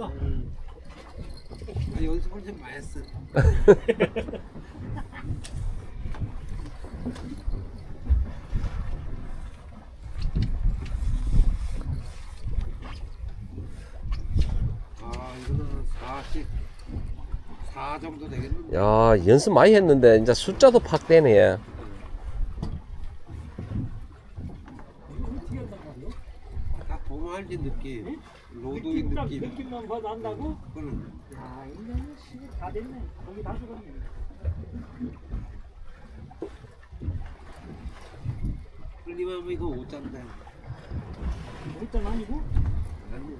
보다. 아, 연습을 좀 많이 했어. 아, 이거는 44 정도 되겠는데. 야 연습 많이 했는데 이제 숫자도 팍 되네 딱 도마할지 느낌, 로드인 느낌, 느낌. 느낌만 봐도 안다고? 그거는 야, 이제는 시다 됐네. 거기 다 죽었네. 흘리면 이거 못 잔다. 일단 아니고? 아니,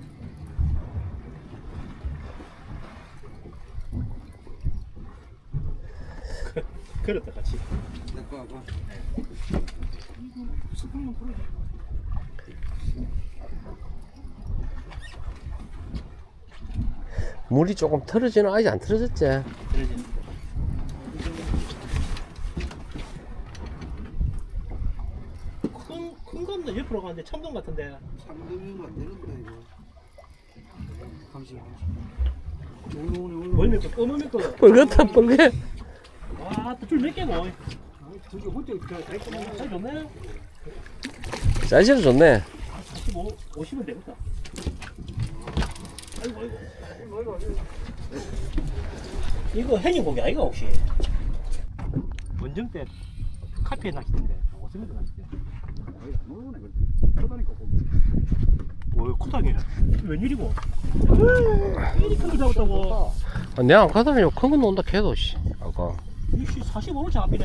그렇다, 같이. 내거 봐봐. 스푼만 풀어줘. 물이 조금 틀어지나 아직 안 틀어졌지. 큰, 큰 건데 옆으로 가는데 참돔 같은데. 3등이면 안 되는데, 이거. 멀면 거, 검으면 거. 뻘겋다 뻘겋 와, 또줄몇 개고. 저기 호텔 잘 좋네. 사이즈는 좋네 45, 50은 되겠다. 아이고, 아이고. 아이고, 아이고. 이거 해녀 고기 아이가 혹시? 원정 때 카페 낚시인데 오스미도 낚시대. 오, 코다기네. 웬일이고? 이리 큰거 잡았다고. 아, 내가 안 가다니요 큰거 논다 걔도 씨 아까 이씨 45로 잡히네.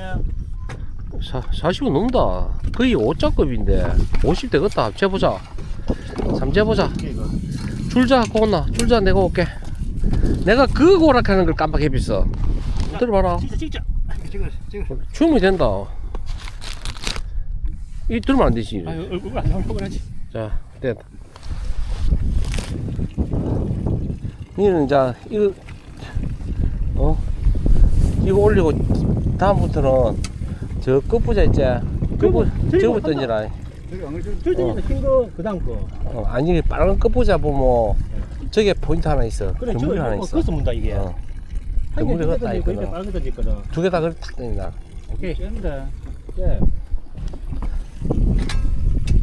사, 40은 넘다 거의 5자급인데 50 되겠다 합쳐보자 삼재보자 이거. 줄자 고나 줄자 내가 올게. 내가 그 고락하는 걸 깜빡해봤어. 들어봐라. 찍자, 찍자. 찍어, 찍어. 충분히 된다. 이 들면 안 되지 아유, 얼굴 안 나오려고 하지. 자 됐다. 니는 이제 이거 어? 이거 올리고 다음부터는 저 끝부자 있지? 끝부 던지라 쫄쫄이는 흰거 그다음 거. 어, 아니 빨간 끝부자 보면 저게 포인트 하나 있어 그래, 저 그물이 하나 이거 있어 그것도 문다 이게. 어. 한 그물이 개 그것도 던지고 이렇게 있거든 거. 두개 다 그렇게 탁 던진다 오케이. 된다. 예.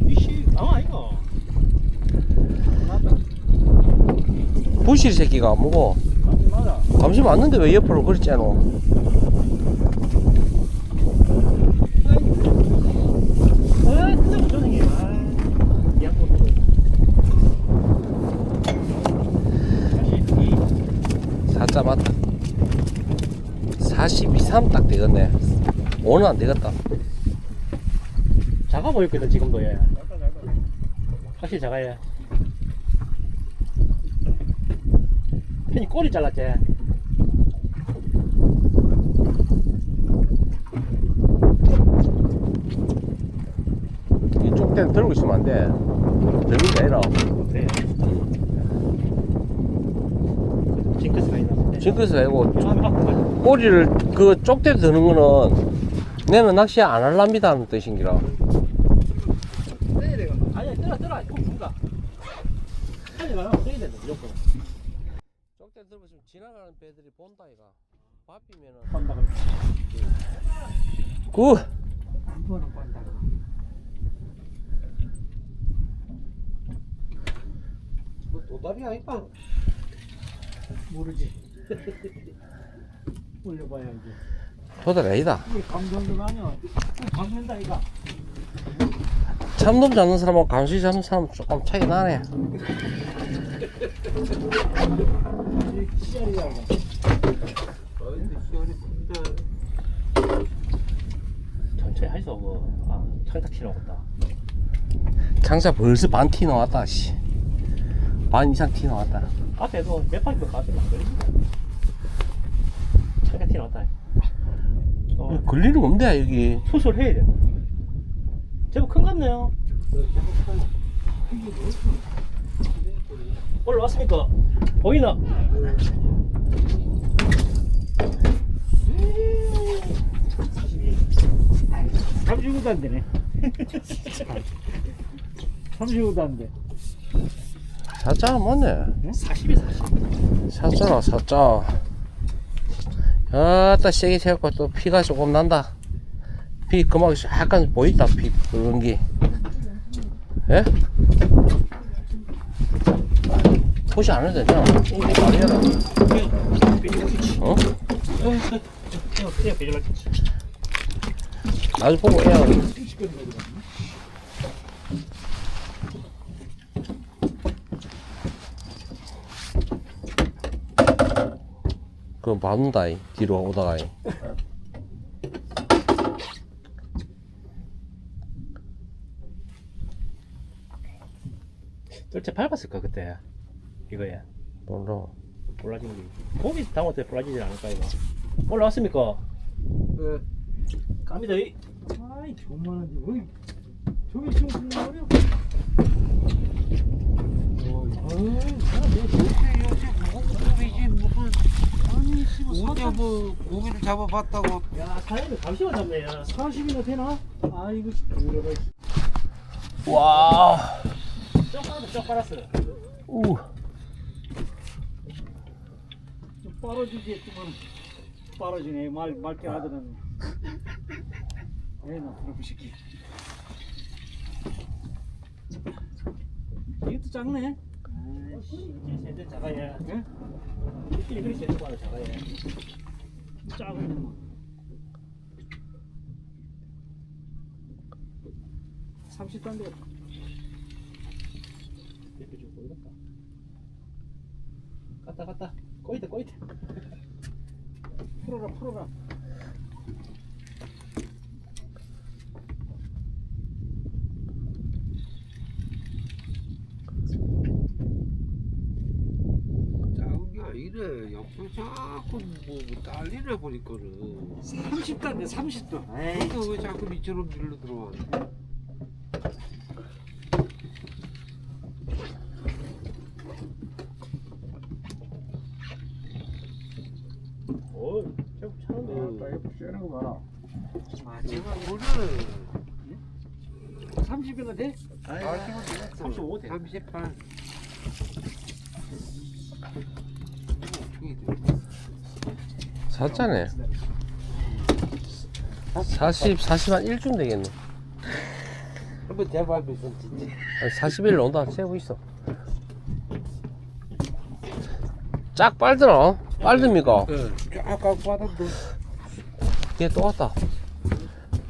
이씨, 아 이거. 부실 새끼가 뭐고 맞아. 감시 맞는데 왜 옆으로 그랬잖아 아, 진짜 무전행이. 아, 양꼬도. 다시 이. 맞다 42, 3딱 되겠네 5는 안 되겠다 작아 보였거든 지금도 얘. 확실히 작아 얘. 괜히 꼬리 잘랐지. 이쪽 때는 들고 있으면 안돼. 들는 게 아니라 그래. 징크스가 있나? 징크스가 아니고 이거 한번 바꾼 거지. 꼬리를 그 쪽대 드는 거는 내는 낚시 안 할랍니다 하는 뜻인기라. 아니야, 무조건. 쪽대 들으면 지나가는 배들이 본다 이가 바삐면은. 한다 굿 이거는 빤다. 뭐 도답이 아닐까? 모르지. 올려봐야 이제. 도달 아니다 이게 감정도가 아니야. 감는다 이가. 참돔 잡는 사람하고 감시 잡는 사람 조금 차이 나네 씨알이야 이거. 어인데 시원이 진짜. 천천히 하이소 그. 아, 창탁 치러겠다. 장사 벌써 반 티 나왔다 씨. 반 이상 티 나왔다 앞에도 몇 바퀴 가서 막 걸립니다. 창탁 튀어나왔다. 어, 걸리는 거 없네 여기 수술해야 돼. 제법 큰 같네요. 올라왔습니까? 보이나? 삼십구도 안 되네. 삼십구도 안 돼. 사자 맞네. 40에 40. 사자라 사자. 아따 세게 채갖고 또 피가 조금 난다. 피 그만 약간 보인다 피 그런 게. 예? 안 해도 되잖아. 말이야. 어? 나도 보고 해야. 그 맞는다 이 뒤로 오다가 이. 뜰채 밟았을까 그때 이거야. 몰라 볼라지는 게. 고기 담을 때 볼라지지 않을까 이거. 올라왔습니까? 네. 갑니다. 이. 아이 존만한데 어이 저기 지금 무슨 말이야? 어 제뭐 고기를 잡아봤다고 야 사장님 감시만 잡네. 야. 40이나 되나? 아이고 와쩍 빨았어 쩍 빨았어. 우. 좀 빨아주지 좀 빨아지네 말 말게 하더라는 에나 그런 새끼 이것도 작네 세대 작아야. 예? 이끼리 그리 세대 빠져 작아야. 작은 놈 30단데 대표 좀 보이겠다. 갔다 갔다. 꼬이다 꼬이다. 풀어라 풀어라 아니래. 옆으로 자꾸 뭐 딸리네 보니까는. 30단데 30단 근데 왜 자꾸 밑으로 밀로 들어와? 거 봐라 마지막 물은 30이나 돼? 마지막 35 돼. 38. 사자네 40 40한 1쯤 되겠네. 한번 대봐보면 진짜. 한 40일 온다. 세고 있어. 짝 빨더라. 빨듭니까? 예. 아까 받았도 걔또 왔다.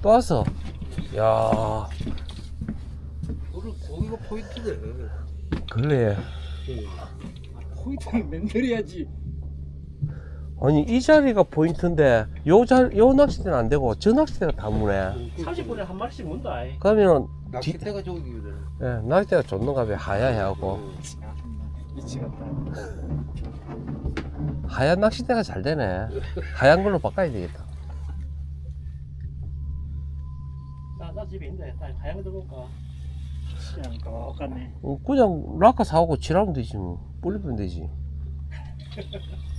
또 왔어. 야. 오늘 고기가 포인트네. 그래. 포인트는 맨들해야지 아니 이 자리가 포인트인데 요, 자, 요 낚싯대는 안 되고 저 낚싯대가 다 무네 30분에 한 마리씩 문다. 아이. 그러면 낚싯대가 저기네. 예, 낚싯대가 줬는가 봐 하야 해갖고 미치겠다 하얀 낚싯대가 잘 되네 하얀 걸로 바꿔야 되겠다 나, 나 집에 있는데 나 하얀 거 들어볼까? 그냥 똑같네 어, 그냥 라카 사오고 칠하면 되지 뭐 뿌리면 되지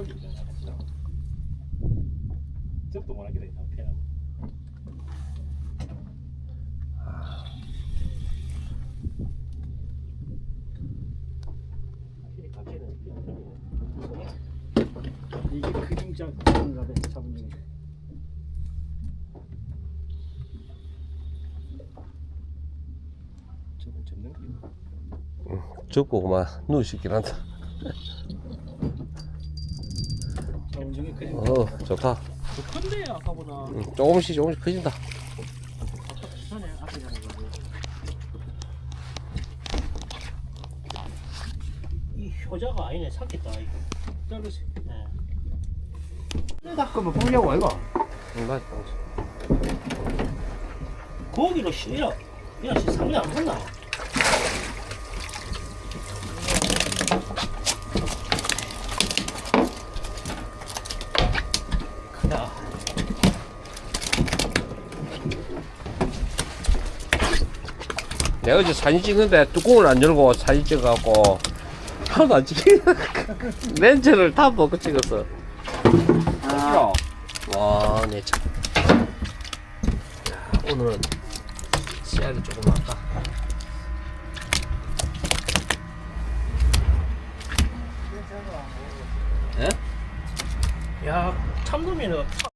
있잖아. 같이 나가. 접도 못하게 감시는 편이네. 이게 그림자 그런가 봐 잡은 중에 저건 접는 게. 접고 그만 누울 수 있긴 한다 어 좋다 더 큰데 아까보다. 응, 조금씩 조금씩 커진다 비싸네 앞에 가는 거. 이 효자가 아니네 삭겠다 이거. 잘랐어 네. 닦으면 보려고 이거. 응, 맞 고기로 실려. 야, 씨, 상대 안 봤나? 내가 어제 사진 찍는데 뚜껑을 안 열고 사진 찍어갖고 하나도 안 찍히는 렌즈를 다 벗고 찍었어 아. 와내 참. 오늘은 씨알이 조금 아까 예? 야 참돔이는